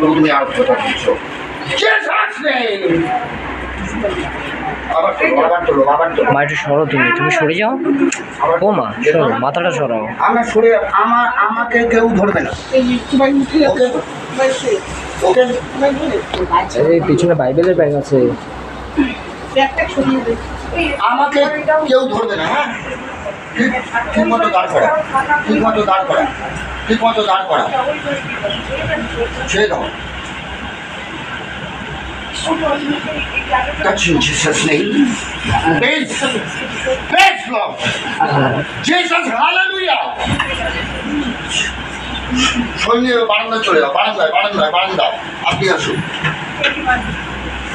তুমি আর কথা মা একটু সরো তুমি তুমি সরে যাও। ও মা সরো মাথাটা সরাও। আমার সরে আমার আমাকে কেউ ধরবে না। ওকে? ওকে? এই পিছনে বাইবেলের ব্যাগ আছে। আমাকে কেউ ধরবে না হ্যাঁ? ঠিক ঠিক মতো দাঁড় করা ঠিক মতো দাঁড় করা ঠিক মতো দাঁড় করা ছেড়ে দাও Touch in Jesus' name. Praise. Praise Lord. Jesus, hallelujah. সৈন্য বারান্দায় চলে যাও বারান্দায় বারান্দায় বারান্দায় আপনি আসুন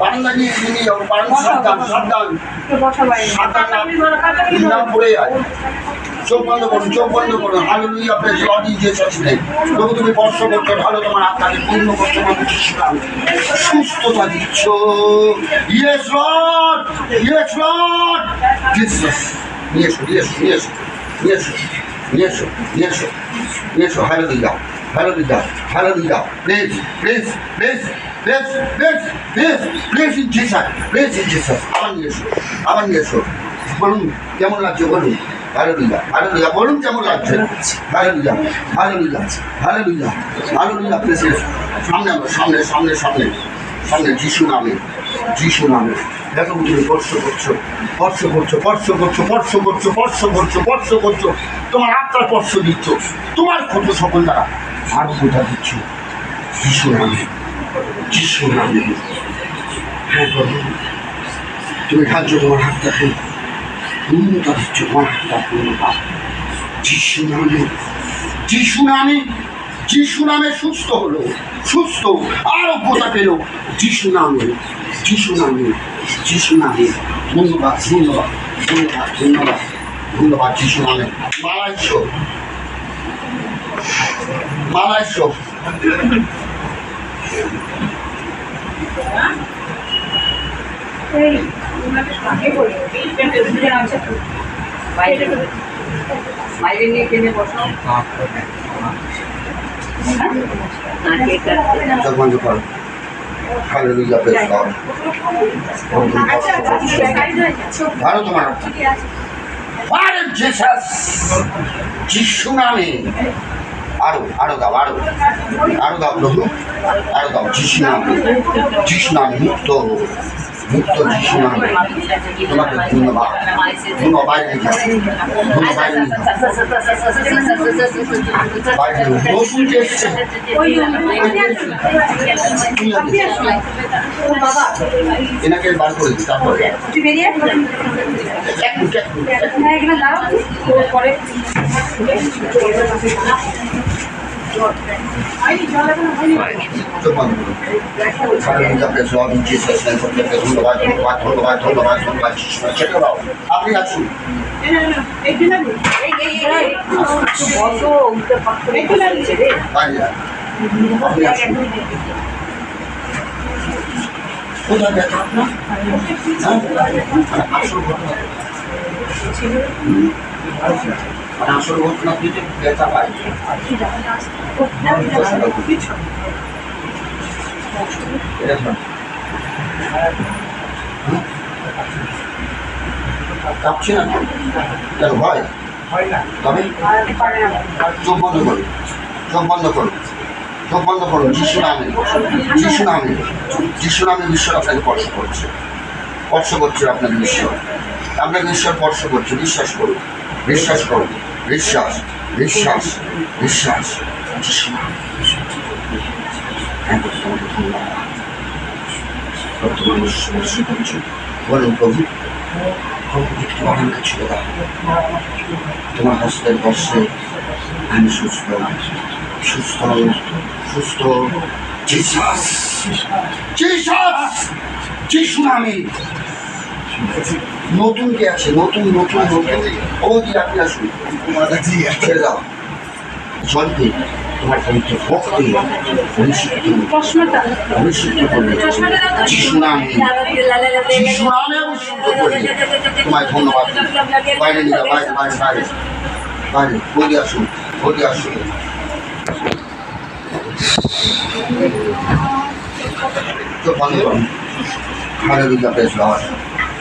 বারান্দা নিয়ে নিয়ে যাও বারান্দা সাবধান সাবধান পড়ে যায়। চোখ বন্ধ করুন, চোখ বন্ধ করুন। হালো লুই আপনার লডি যে নেই তবু তুমি বর্ষ করছ ভালো, তোমার আপনাকে পূর্ণ করছ মানুষ সুস্থতা দিচ্ছ। ইয়েস ইয়েস লর্ড জিসাস নিয়ে এসো নিয়ে এসো নিয়ে এসো নিয়ে এসো নিয়ে এসো, নিয়ে নিয়ে please please please please please please please in Jesus please in Jesus আবার নিয়ে আবার নিয়ে বলুন, কেমন লাগছে বলুন? ভালো দিদা বলুন, কেমন লাগছে? ভালো দিদা ভালো দিদা প্লিজ সামনে আমরা, সামনে সামনে সামনে সামনে যিশু নামে যিশু নামে। দেখো তুমি, স্পর্শ করছ স্পর্শ করছ স্পর্শ করছ স্পর্শ করছ স্পর্শ করছ স্পর্শ করছ। তোমার আত্মার স্পর্শ দিচ্ছ। তোমার ক্ষত সকল দ্বারা। আরোগ্যতা দিচ্ছ? যিশু নামে যিশু নামে হ্যাঁ প্রভু তুমি খাচ্ছ তোমার হাতটাকে পূর্ণতা দিচ্ছ তোমার হাতটা পূর্ণতা যিশু নামে যিশু নামে যিশু নামে সুস্থ হলো, সুস্থ আরোগ্যতা পেল। যিশু নামে যিশু নামে যিশু নামে ধন্যবাদ ধন্যবাদ ধন্যবাদ ধন্যবাদ ধন্যবাদ যিশু নামে মালাইশ মালাইশ বাইরে নিয়ে কিনে ভালো তোমার। জেসাস যিশু নামে আরও আরও দাও আরও। আরও দাও প্রভু। আরও দাও যিশু নামে যিশু নামে মুক্ত মুক্ত নামে তোমাকে ধন্যবাদ ধন্যবাদ ধন্যবাদ যে এসছে এনাকে বার করে দিই তারপরে এক মিনিট এক মিনিট আপনি আসুন। আপনি আসুন কোথায় ব্যথা আপনার? আসল মানে না। কেন ভয় তবে চোখ বন্ধ করুন চোখ বন্ধ করুন চোখ বন্ধ করুন যিশু নামে। যিশু নামে। যিশু নামে ঈশ্বর আপনাকে স্পর্শ করছে। স্পর্শ করছে আপনাকে ঈশ্বর। আপনাকে ঈশ্বর স্পর্শ করছে। বিশ্বাস করুন। বিশ্বাস করুন। বিশ্বাস বিশ্বাস বিশ্বাস। হ্যাঁ, তোমাকে ধন্যবাদ। বর্তমানে স্পর্শ করছে। বলুন প্রভু একটু অহংকার ছিল তোমার হস্তের বর্ষে আমি সুস্থ। সুস্থ সুস্থ। জিসাস জিসাস যিশু নামে নতুন কে আছে নতুন নতুন নতুন আপনি আসুন ছেড়ে দাও জল পেয়ে তোমার পবিত্র ভক্তি করবে করবে তোমায় ধন্যবাদ বাইরে নিয়ে যাও, বাইরে বাইরে বাইরে বাইরে বলি আসুন বলি আসুন করুন হালেলুয়া প্রেস লর্ড প্রভু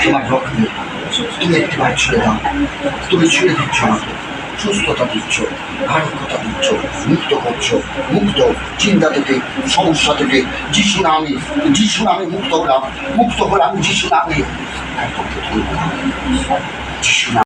তোমার রক্তে তুমি একটিবার ছেড়ে দাও তুমি ছুঁয়ে দিচ্ছ না সুস্থতা দিচ্ছ আরোগ্যতা দিচ্ছ মুক্ত করছ মুক্ত চিন্তা থেকে সমস্যা থেকে যিশু নামে যিশু নামে মুক্ত হলাম মুক্ত হলাম যিশু নামে যিশু নামে